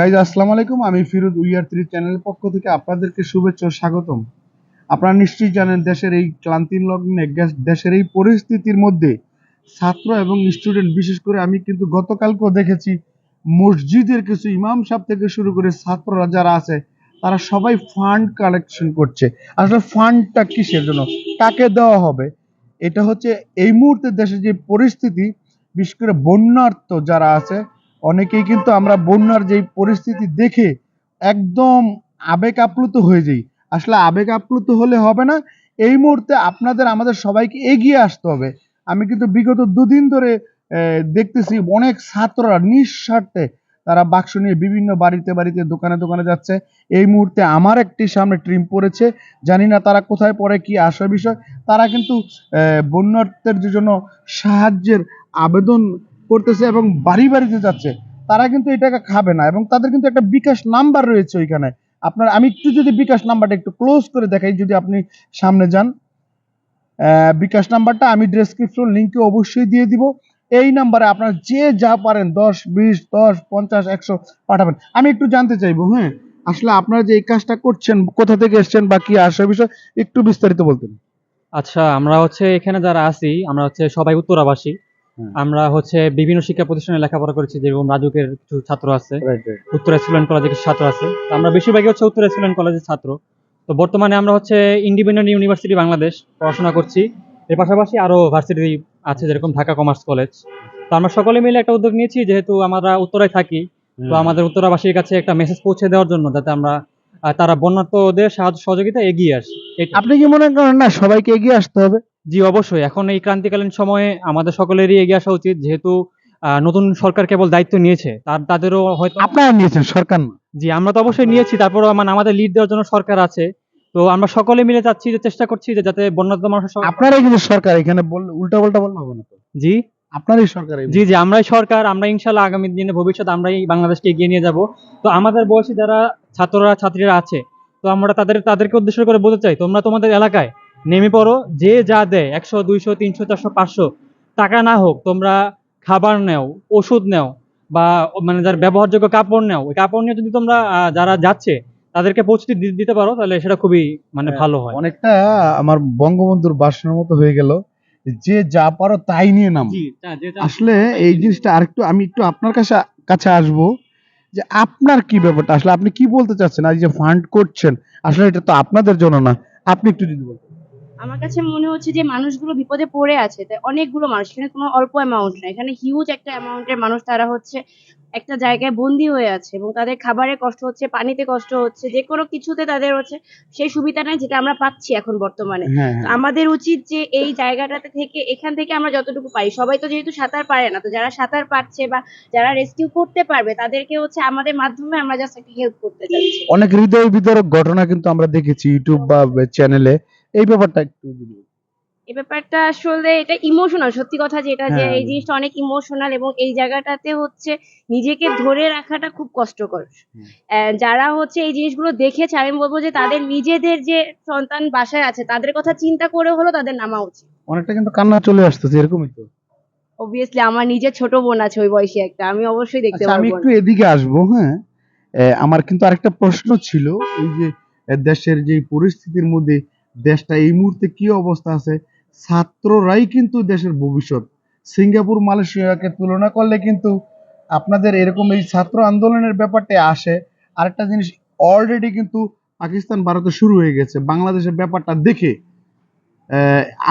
Guys আসসালামু আলাইকুম। আমি ফিরোজ উইয়ার থ্রি চ্যানেলের পক্ষ থেকে আপনাদেরকে শুভেচ্ছা ও স্বাগতম। আপনারা নিশ্চয়ই জানেন, দেশের এই ক্লান্তি লগ্নে দেশের এই পরিস্থিতির মধ্যে ছাত্র এবং স্টুডেন্ট বিশেষ করে আমি কিন্তু গতকালকেও দেখেছি, মসজিদের কিছু ইমাম সাহেব থেকে শুরু করে ছাত্ররা যারা আছে, তারা সবাই ফান্ড কালেকশন করছে। আসলে ফান্ডটা কিসের জন্য? কাকে দেওয়া হবে? এটা হচ্ছে এই মুহূর্তে দেশের যে পরিস্থিতি, বিশেষ করে বন্যার্থ যারা আছে অনেকেই কিন্তু আমরা বন্যার যেই পরিস্থিতি দেখে একদম আবেগ আপ্লুত হয়ে যাই। আসলে আবেগ আপ্লুত হলে হবে না। এই মুহূর্তে আপনাদের, আমাদের সবাইকে এগিয়ে আসতে হবে। আমি কিন্তু বিগত দুদিন ধরে দেখতেছি অনেক ছাত্ররা নিঃস্বার্থে তারা বাক্স নিয়ে বিভিন্ন বাড়িতে বাড়িতে, দোকানে দোকানে যাচ্ছে। এই মুহূর্তে আমার একটি সামনে ট্রিম পড়েছে। জানি না তারা কোথায় পড়ে, কি আসার বিষয়। তারা কিন্তু বন্যার্থের জন্য সাহায্যের আবেদন করতেছে এবং বাড়ি বাড়িতে যাচ্ছে, তারা কিন্তু এটাকে খাবে না এবং তাদের কিন্তু একটা বিকাশ নাম্বার রয়েছে ওইখানে। আপনার, আমি একটু যদি বিকাশ নাম্বারটা একটু ক্লোজ করে দেখাই, যদি আপনি সামনে যান। বিকাশ নাম্বারটা আমি ডেসক্রিপশন লিঙ্কে অবশ্যই দিয়ে দিব। এই নাম্বারে আপনার যে যা পারেন, দশ, বিশ, দশ, পঞ্চাশ, একশো পাঠাবেন। আমি একটু জানতে চাইব হ্যাঁ? আসলে আপনারা যে এই কাজটা করছেন, কোথা থেকে এসছেন বা কি আসার বিষয়, একটু বিস্তারিত বলতেন। আচ্ছা আমরা হচ্ছে এখানে যারা আছি, আমরা হচ্ছে সবাই উত্তরাবাসী। আমরা হচ্ছে বিভিন্ন শিক্ষা প্রতিষ্ঠানে লেখাপড়া করেছি যেরকম রাজুকের কিছু ছাত্র আছে উত্তরা স্টুডেন্ট কলেজের কিছু ছাত্র আছে। আমরা বেশিরভাগই হচ্ছে উত্তরা স্টুডেন্ট কলেজের ছাত্র। তো বর্তমানে আমরা হচ্ছে ইন্ডিপেন্ডেন্ট ইউনিভার্সিটি বাংলাদেশ পড়াশোনা করছি। এর পাশাপাশি আরও ভার্সিটি আছে যেরকম ঢাকা কমার্স কলেজ তো আমরা সকলে মিলে একটা উদ্যোগ নিয়েছি যেহেতু আমরা উত্তরায় থাকি তো আমাদের উত্তরাবাসীর কাছে একটা মেসেজ পৌঁছে দেওয়ার জন্য যাতে আমরা তারা বন্যার্থদের সাহায্য সহযোগিতা এগিয়ে আসি। আপনি কি মনে করেন না সবাইকে এগিয়ে আসতে হবে? জি অবশ্যই। এখন এই ক্রান্তিকালীন সময়ে আমাদের সকলেরই এগিয়ে আসা উচিত যেহেতু আহ, নতুন সরকার কেবল দায়িত্ব নিয়েছে। তার তাদেরও হয়তো আপনারা নিয়েছেন সরকার না? জি আমরা তো অবশ্যই নিয়েছি। তারপরও মানে আমাদের লিড দেওয়ার জন্য সরকার আছে। তো আমরা সকলে মিলে যাচ্ছি যে চেষ্টা করছি যে যাতে বন্যার্থ মানুষের সব- আপনারাই কিন্তু সরকার এখানে বললে উল্টা পাল্টা বললে হবে না তো? জি? আপনারই সরকার এই জি জি আমরাই সরকার আমরা ইনশাল্লাহ আগামী দিনে ভবিষ্যৎ আমরাই বাংলাদেশকে এগিয়ে নিয়ে যাব। তো আমাদের বয়সী যারা ছাত্ররা ছাত্রীরা আছে তো আমরা তাদের তাদেরকে উদ্দেশ্য করে বলতে চাই তোমরা তোমাদের এলাকায় নেমে পড়ো যে যা দেয় একশো দুইশো তিনশো চারশো পাঁচশো টাকা না হোক তোমরা খাবার নেও ওষুধ নেও বা মানে যার ব্যবহারযোগ্য কাপড় নেও ওই কাপড় নিয়ে যদি তোমরা যারা যাচ্ছে তাদেরকে পৌঁছে দি- দিতে পারো তাহলে সেটা খুবই মানে হ্যাঁ, ভালো হয়। অনেকটা আমার বঙ্গবন্ধুর ভাষণের মতো হয়ে গেল যে যা পারো তাই নিয়ে নাম। আসলে এই জিনিসটা আরেকটু আমি একটু আপনার কাছে কাছে আসব যে আপনার কি ব্যাপারটা? আসলে আপনি কি বলতে চাচ্ছেন? আর যে ফান্ড করছেন আসলে এটা তো আপনাদের জন্য না আপনি একটু যদি বলতেন। আমার কাছে মনে হচ্ছে যে মানুষগুলো বিপদে পড়ে আছে তাই অনেকগুলো মানুষ এখানে কোনো অল্প অ্যামাউন্ট না এখানে হিউজ একটা অ্যামাউন্টের মানুষ তারা হচ্ছে একটা জায়গায় বন্দি হয়ে আছে এবং তাদের খাবারে কষ্ট হচ্ছে পানিতে কষ্ট হচ্ছে যে কোনো কিছুতে তাদের হচ্ছে সেই সুবিধা নাই যেটা আমরা পাচ্ছি এখন বর্তমানে। হ্যাঁ আমাদের উচিত যে এই জায়গাটাতে থেকে এখান থেকে আমরা যতটুকু পারি সবাই তো যেহেতু সাঁতার পারে না তো যারা সাঁতার পারছে বা যারা রেস্কিউ করতে পারবে তাদেরকে হচ্ছে আমাদের মাধ্যমে আমরা জাস্ট একটা হেল্প করতে চাচ্ছি। অনেক হৃদয় বিতরক ঘটনা কিন্তু আমরা দেখেছি ইউটিউব বা চ্যানেলে এই ব্যাপারটা একটু যদি এই ব্যাপারটা আসলে এটা ইমোশনাল সত্যি কথা যেটা যে হ্যাঁ। এই জিনিসটা অনেক ইমোশনাল এবং এই জায়গাটাতে হচ্ছে নিজেকে ধরে রাখাটা খুব কষ্টকর। যারা হচ্ছে এই জিনিসগুলো দেখেছে আমি বলব যে তাদের নিজেদের যে সন্তান বাসায় আছে তাদের কথা চিন্তা করে হলো তাদের নামা উচিত। অনেকটা কিন্তু কান্না চলে আসতেছে এরকমই তো। অবভিয়াসলি আমার নিজের ছোট বোন আছে ওই বয়সী একটা আমি অবশ্যই দেখতে আচ্ছা আমি একটু এদিকে আসব হ্যাঁ? আমার কিন্তু আরেকটা প্রশ্ন ছিল এই যে দেশের যে পরিস্থিতির মধ্যে দেশটা এই মুহূর্তে কি অবস্থা আছে? ছাত্ররাই কিন্তু দেশের ভবিষ্যৎ। সিঙ্গাপুর, মালয়েশিয়াকে তুলনা করলে কিন্তু আপনাদের এরকম এই ছাত্র আন্দোলনের ব্যাপারটা আসে। আরেকটা জিনিস অলরেডি কিন্তু পাকিস্তান ভারতে শুরু হয়ে গেছে। বাংলাদেশের ব্যাপারটা দেখে।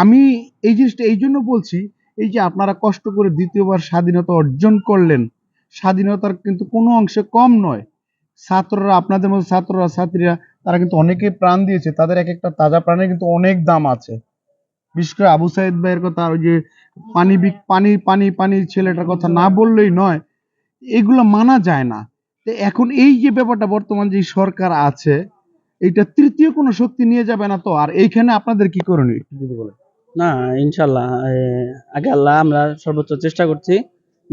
আমি এই জিনিসটা এই জন্য বলছি, এই যে আপনারা কষ্ট করে দ্বিতীয়বার স্বাধীনতা অর্জন করলেন, স্বাধীনতার কিন্তু কোনো অংশে কম নয়। ছাত্ররা, আপনাদের মতো ছাত্ররা, ছাত্রীরা তারা কিন্তু অনেকেই প্রাণ দিয়েছে, তাদের এক একটা তাজা প্রাণের কিন্তু অনেক দাম আছে। বিশেষ করে আবু সাইদ ভাইয়ের কথা, ওই যে পানি বিক- পানি পানি পানি ছেলেটার কথা না বললেই নয়, এগুলো মানা যায় না। এখন এই যে ব্যাপারটা বর্তমান যে সরকার আছে, এইটা তৃতীয় কোনো শক্তি নিয়ে যাবে না তো? আর এইখানে আপনাদের কি করণীয়? যদি বলেন। না, ইনশাল্লাহ আগে আল্লাহ, আমরা সর্বোচ্চ চেষ্টা করছি,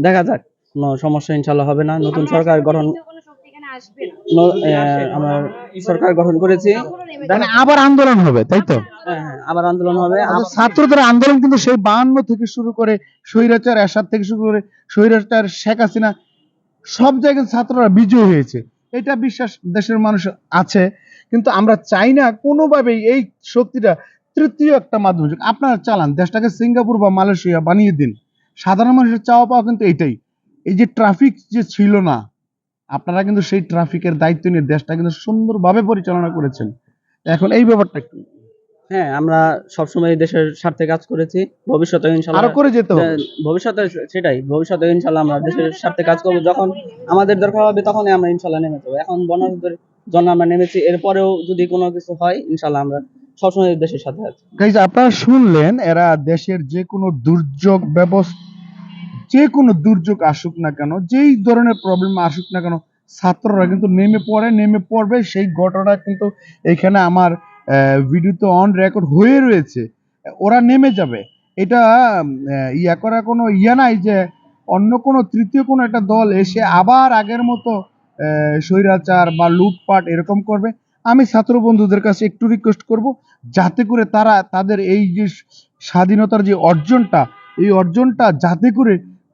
দেখা যাক, কোনো সমস্যা ইনশাল্লাহ হবে না। নতুন সরকার গঠন আমরা সরকার গঠন করেছি। মানে আবার আন্দোলন হবে তাই তো? হ্যাঁ হ্যাঁ আবার আন্দোলন হবে। ছাত্রদের আন্দোলন কিন্তু সেই বাহান্ন থেকে শুরু করে স্বৈরাচার এরশাদ থেকে শুরু করে স্বৈরাচার শেখ হাসিনা সব জায়গায় ছাত্ররা বিজয় হয়েছে। এটা বিশ্বাস দেশের মানুষ আছে। কিন্তু আমরা চাই না কোনোভাবেই এই শক্তিটা তৃতীয় একটা মাধ্যম। আপনারা চালান দেশটাকে সিঙ্গাপুর বা মালয়েশিয়া বানিয়ে দিন। সাধারণ মানুষের চাওয়া পাওয়া কিন্তু এইটাই। এই যে ট্রাফিক যে ছিল না আপনারা কিন্তু সেই ট্রাফিকের দায়িত্ব নিয়ে দেশটা কিন্তু সুন্দরভাবে পরিচালনা করেছেন। এখন এই ব্যাপারটা একটু। হ্যাঁ আমরা সবসময় দেশের স্বার্থে কাজ করেছি। ভবিষ্যতে আরও ইনশাল্লাহ করে যেতে হবে। ভবিষ্যতে সেটাই ভবিষ্যতে ইনশাল্লাহ আমরা দেশের স্বার্থে কাজ করব। যখন আমাদের দরকার হবে তখনই আমরা ইনশাল্লাহ নেমে যাব। এখন বনারদের জন্য আমরা নেমেছি এরপরেও যদি কোনো কিছু হয় ইনশাল্লাহ আমরা সবসময় দেশের সাথে আছি। গাইজ আপনারা শুনলেন এরা দেশের যে কোনো দুর্যোগ ব্যবস্থা যে কোনো দুর্যোগ আসুক না কেন, যেই ধরনের প্রবলেম আসুক না কেন, ছাত্ররা কিন্তু নেমে পড়ে, নেমে পড়বে। সেই ঘটনা কিন্তু এখানে আমার ভিডিওতে অন রেকর্ড হয়ে রয়েছে। ওরা নেমে যাবে। এটা ইয়া করা কোনো ইয়া নাই যে অন্য কোনো, তৃতীয় কোনো একটা দল এসে আবার আগের মতো স্বৈরাচার বা লুটপাট এরকম করবে। আমি ছাত্র বন্ধুদের কাছে একটু রিকোয়েস্ট করব, যাতে করে তারা, তাদের এই যে স্বাধীনতার যে অর্জনটা, এই অর্জনটা যাতে করে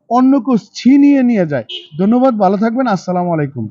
অন্য কেউ ছিনিয়ে নিয়ে যায়। ধন্যবাদ ভালো থাকবেন আসসালামু আলাইকুম।